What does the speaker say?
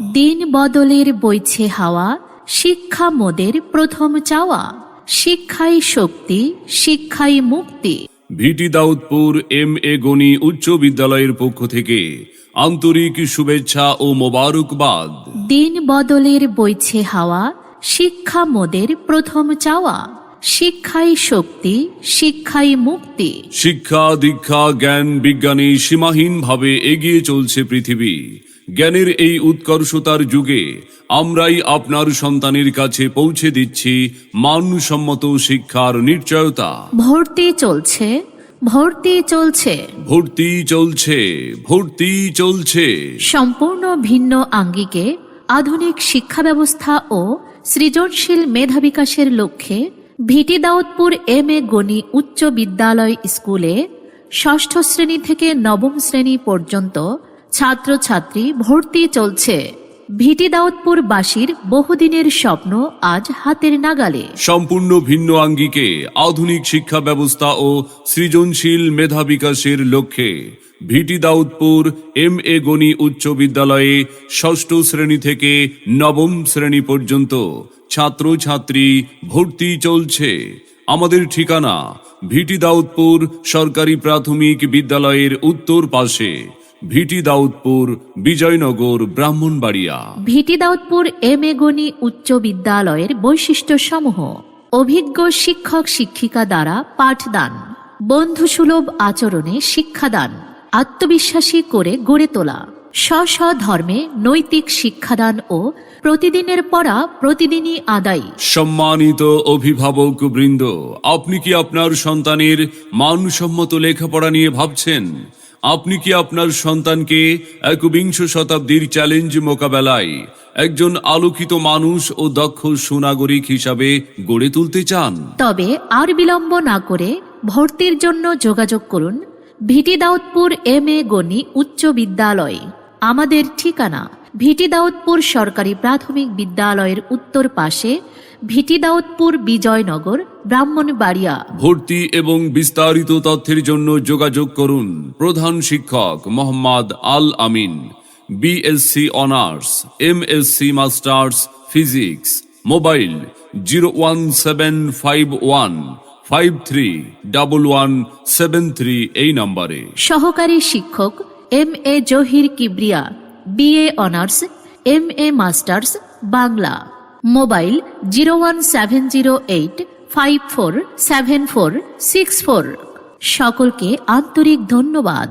দিন বদলের বইছে হাওয়া শিক্ষা মোদের প্রথম চাওয়া। শিক্ষাই শক্তি শিক্ষাই মুক্তি। ভিটি দাউদপুর এম এ গনি উচ্চ বিদ্যালয়ের পক্ষ থেকে আন্তরিক শুভেচ্ছা ও মোবারকবাদ। দিন বদলের বইছে হাওয়া শিক্ষা মোদের প্রথম চাওয়া। শিক্ষাই শক্তি শিক্ষাই মুক্তি। শিক্ষা দীক্ষা জ্ঞান বিজ্ঞানে সীমাহীনভাবে এগিয়ে চলছে পৃথিবী। জ্ঞানের এই উৎকর্ষতার যুগে আমরাই আপনার সন্তানের কাছে পৌঁছে দিচ্ছি মানসম্মত শিক্ষার নিশ্চয়তা। ভর্তি চলছে ভর্তি চলছে। ভর্তি চলছে ভর্তি চলছে। সম্পূর্ণ ভিন্ন আঙ্গিকে আধুনিক শিক্ষা ব্যবস্থা ও সৃজনশীল মেধা বিকাশের লক্ষ্যে ভিটি দাউদপুর এম এ গণি উচ্চ বিদ্যালয় স্কুলে ষষ্ঠ শ্রেণি থেকে নবম শ্রেণি পর্যন্ত ছাত্রছাত্রী ভর্তি চলছে। ভিটি দাউদপুর বাসীর বহুদিনের স্বপ্ন আজ হাতের নাগালে। সম্পূর্ণ ভিন্ন আঙ্গিকে আধুনিক শিক্ষা ব্যবস্থা ও সৃজনশীল মেধা বিকাশের লক্ষ্যে ভিটি দাউদপুর এম এ গনি উচ্চ বিদ্যালয়ে ষষ্ঠ শ্রেণি থেকে নবম শ্রেণি পর্যন্ত ছাত্রছাত্রী ভর্তি চলছে। আমাদের ঠিকানা ভিটি দাউদপুর সরকারি প্রাথমিক বিদ্যালয়ের উত্তর পাশে। ভিটি দাউদপুর বিজয়নগর ব্রাহ্মণবাড়িয়া। ভিটি দাউদপুর এম এ গণি উচ্চ বিদ্যালয়ের বৈশিষ্ট্য সমূহ অভিজ্ঞ শিক্ষক শিক্ষিকা দ্বারা পাঠদান। বন্ধুসুলভ আচরণে শিক্ষাদান। আত্মবিশ্বাসী করে গড়ে তোলা। স্ব স্ব ধর্মে নৈতিক শিক্ষাদান ও প্রতিদিনের পড়া প্রতিদিনই আদায়। সম্মানিত অভিভাবক বৃন্দ আপনি কি আপনার সন্তানের মানসম্মত লেখাপড়া নিয়ে ভাবছেন? আপনি কি আপনার সন্তানকে একবিংশ শতাব্দীর চ্যালেঞ্জ মোকাবেলায় একজন আলোকিত মানুষ ও দক্ষ সুনাগরিক হিসাবে গড়ে তুলতে চান? তবে আর বিলম্ব না করে ভর্তির জন্য যোগাযোগ করুন ভিটি দাউদপুর এম এ গণি উচ্চ বিদ্যালয়। আমাদের ঠিকানা ভিটি দাউদপুর সরকারি প্রাথমিক বিদ্যালয়ের উত্তর পাশে ভিটি দাউদপুর বিজয়নগর ব্রাহ্মণবাড়িয়া। ভর্তি এবং বিস্তারিত তথ্যের জন্য যোগাযোগ করুন প্রধান শিক্ষক Mohammad Al Amin BSc honours M MSc masters physics mobile zero one seven five one five three double one seven three এই নম্বরে। সহকারী শিক্ষক M A Zahir Kibria. BA honours M A masters Bangla mobile zero one seven zero eight five four seven four six four সকলকে আন্তরিক ধন্যবাদ।